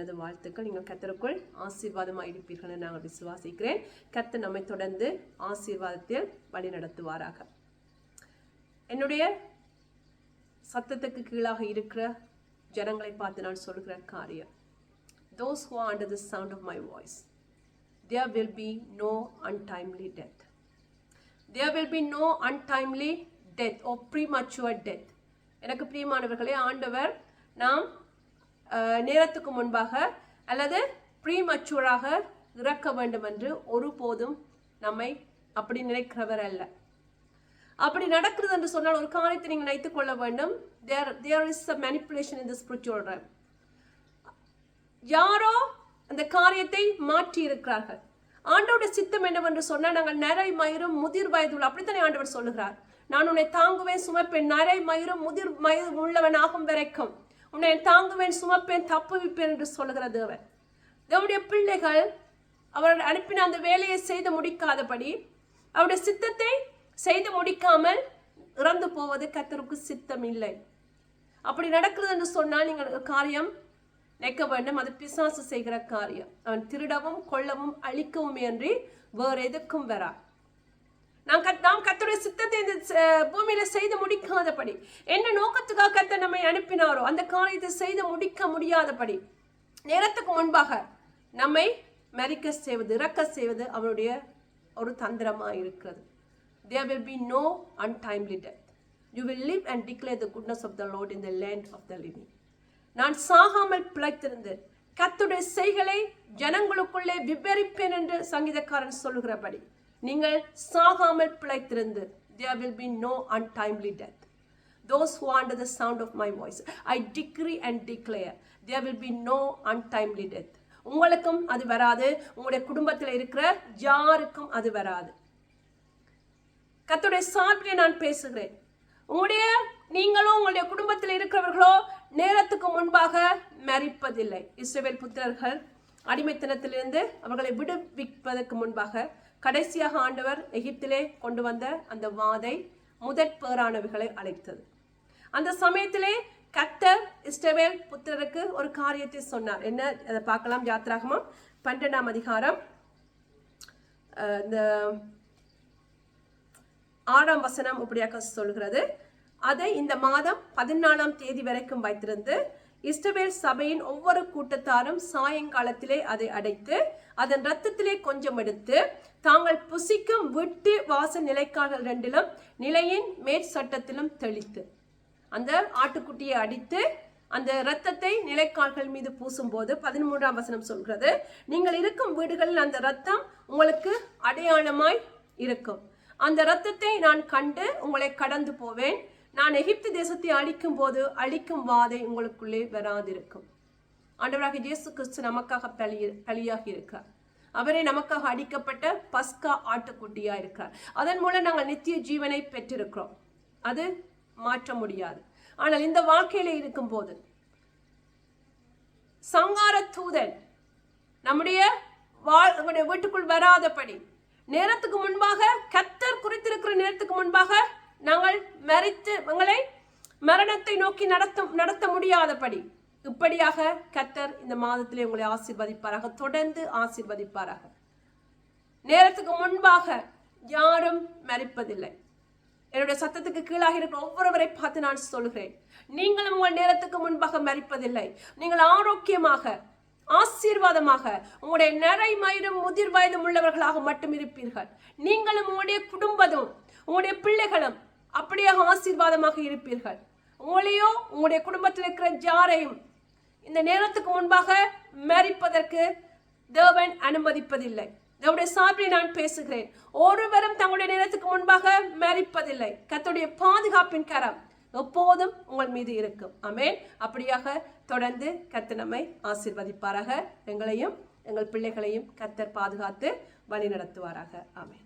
எனது வாழ்த்துக்கள். நீங்கள் கத்தருக்குள் ஆசீர்வாதமாக இருப்பீர்கள் என நாங்கள் விசுவாசிக்கிறேன். கத்த நம்மை தொடர்ந்து ஆசீர்வாதத்தில் வழி நடத்துவாராக என்னுடைய சத்தத்துக்கு கீழாக இருக்கிற ஜனங்களை பார்த்து நான் சொல்கிற காரியம் those who are the sound of my voice there will be no untimely death there will be no untimely death oh premature death எனக்கு பிரியமானவர்களே ஆண்டவர் நாம் நேரத்துக்கு முன்பாக அல்லது ப்ரீமச்சுவராக இறக்க வேண்டும் என்று ஒருபோதும் நம்மை அப்படி நினைக்கிறவர் அல்ல. அப்படி நடக்கிறது என்று சொன்னால் ஒரு காரியத்தை நீங்கள் நினைத்துக் கொள்ள வேண்டும். There there is a manipulation in the spiritual realm யாரோ அந்த காரியத்தை மாற்றி இருக்கிறார்கள். ஆண்டோட சித்தம் என்னவென்று சொன்னால் நாங்கள் நரை மயிரும் முதிர் வயதுள்ள அப்படித்தானே ஆண்டவர் சொல்லுகிறார்? நான் உன்னை தாங்குவேன் சுமப்பேன் நரை மயிரும் முதிர் வயது உள்ளவன் ஆகும் வரைக்கும். உன்னை தாங்குவேன் சுமப்பேன் தப்புவிப்பேன் என்று சொல்லுகிற தேவன். தேவனுடைய பிள்ளைகள் அவர் அனுப்பின அந்த வேலையை செய்து முடிக்காதபடி அவருடைய சித்தத்தை செய்து முடிக்காமல் இறந்து போவது கத்தருக்கு சித்தம் இல்லை அப்படி நடக்கிறது என்று சொன்னால் நீங்கள் காரியம் நினைக்க வேண்டும். அது பிசாசு செய்கிற காரியம். அவன் திருடவும் கொல்லவும் அழிக்கவும் என்று வேறு எதுக்கும் வரா. நாம் கத் நாம் கத்துடைய சித்தத்தை இந்த பூமியில செய்து முடிக்காதபடி என்ன நோக்கத்துக்காக நம்மை அனுப்பினாரோ அந்த காரியத்தை செய்து முடிக்க முடியாதபடி நேரத்துக்கு முன்பாக நம்மை மறிக்க செய்வது இறக்க செய்வது அவனுடைய ஒரு தந்திரமாக இருக்கிறது. There will be no untimely death you will live and declare the goodness of the lord in the land of the living நான் சாகாமல் பிழைத்திருந்து கத்துடைய செய்களை ஜனங்களுக்குள்ளே விவரிப்பேன் என்று சங்கீதக்காரன் சொல்லுகிறபடி நீங்கள் சாகாமல் பிழைத்திருந்து there will be no untimely death those who are under the sound of my voice i decree and declare there will be no untimely death. உங்களுக்கும் அது வராது. உங்களுடைய குடும்பத்தில் இருக்கிற யாருக்கும் அது வராது. கத்துடைய சார்பிலே நான் பேசுகிறேன். உங்களுடைய நீங்களும் உங்களுடைய குடும்பத்தில் இருக்கிறவர்களோ நேரத்துக்கு முன்பாக மறிப்பதில்லை இஸ்ரேல் புத்திரர்கள் அடிமைத்தனத்திலிருந்து அவர்களை விடுவிப்பதற்கு முன்பாக கடைசியாக ஆண்டவர் எகிப்திலே கொண்டு வந்த அந்த வாதை முதற் பேரானவைகளை அழைத்தது. அந்த சமயத்திலே கத்தர் இஸ்டவேல் புத்திரருக்கு ஒரு காரியத்தை சொன்னார். என்ன? அதை பார்க்கலாம். யாத்ராகமம் பன்னெண்டாம் அதிகாரம். இந்த ஆறாம் வசனம் இப்படியாக சொல்கிறது. அதை இந்த மாதம் பதினாலாம் தேதி வரைக்கும் வைத்திருந்து இஸ்ரவேல் சபையின் ஒவ்வொரு கூட்டத்தாரும் சாயங்காலத்திலே அதை அடைத்து அதன் ரத்தத்திலே கொஞ்சம் எடுத்து தாங்கள் புசிக்கும் விட்டு வாச நிலைக்காக ரெண்டிலும் நிலையின் மேற்சட்டத்திலும் தெளித்து. அந்த ஆட்டுக்குட்டியை அடித்து அந்த இரத்தத்தை நிலைக்கால்கள் மீது பூசும்போது பதிமூன்றாம் வசனம் சொல்கிறது நீங்கள் இருக்கும் வீடுகளில் அந்த இரத்தம் உங்களுக்கு அடையாளமாய் இருக்கும். அந்த இரத்தத்தை நான் கண்டு உங்களை கடந்து போவேன். நான் எகிப்து தேசத்தை அழிக்கும் போது அழிக்கும் வாதை உங்களுக்குள்ளே வராதிருக்கும். ஆண்டவராக இயேசு கிறிஸ்து நமக்காக பலி பலியாகி இருக்கார் அவரே நமக்காக அடிக்கப்பட்ட பஸ்கா ஆட்டுக்குட்டியா இருக்கார் அதன் மூலம் நாங்கள் நித்திய ஜீவனை பெற்றிருக்கிறோம். அது மாற்ற முடியாது. ஆனால் இந்த வாழ்க்கையில இருக்கும்போது சங்கார தூதன் நம்முடைய வாழ் நம்முடைய வீட்டுக்குள் வராதபடி நேரத்துக்கு முன்பாக கத்தர் குறித்திருக்கிற நேரத்துக்கு முன்பாக நாங்கள் மறித்து உங்களை மரணத்தை நோக்கி நடத்த நடத்த முடியாதபடி இப்படியாக கத்தர் இந்த மாதத்திலே உங்களை ஆசிர்வதிப்பாராக தொடர்ந்து ஆசிர்வதிப்பாராக. நேரத்துக்கு முன்பாக யாரும் மறிப்பதில்லை. என்னுடைய சத்தத்துக்கு கீழாக இருக்கிற ஒவ்வொருவரை பார்த்து நான் சொல்கிறேன் நீங்களும் உங்கள் நேரத்துக்கு முன்பாக மறிப்பதில்லை. நீங்கள் ஆரோக்கியமாக ஆசீர்வாதமாக உங்களுடைய நிறை மயிரும் முதிர் வயதும் உள்ளவர்களாக மட்டும் இருப்பீர்கள். நீங்களும் உங்களுடைய குடும்பமும் உங்களுடைய பிள்ளைகளும் அப்படியாக ஆசீர்வாதமாக இருப்பீர்கள். உங்களையோ உங்களுடைய குடும்பத்தில் இருக்கிற ஜாரையும் இந்த நேரத்துக்கு முன்பாக மறிப்பதற்கு தேவன் அனுமதிப்பதில்லை. நம்முடைய சார்பில் நான் பேசுகிறேன். ஒருவரும் தங்களுடைய நேரத்துக்கு முன்பாக மறிப்பதில்லை கத்துடைய பாதுகாப்பின் கரம் எப்போதும் உங்கள் மீது இருக்கும். அமேன் அப்படியாக தொடர்ந்து கத்து நம்மை ஆசிர்வதிப்பாராக. எங்களையும் எங்கள் பிள்ளைகளையும் கத்தர் பாதுகாத்து வழி நடத்துவாராக ஆமேன்.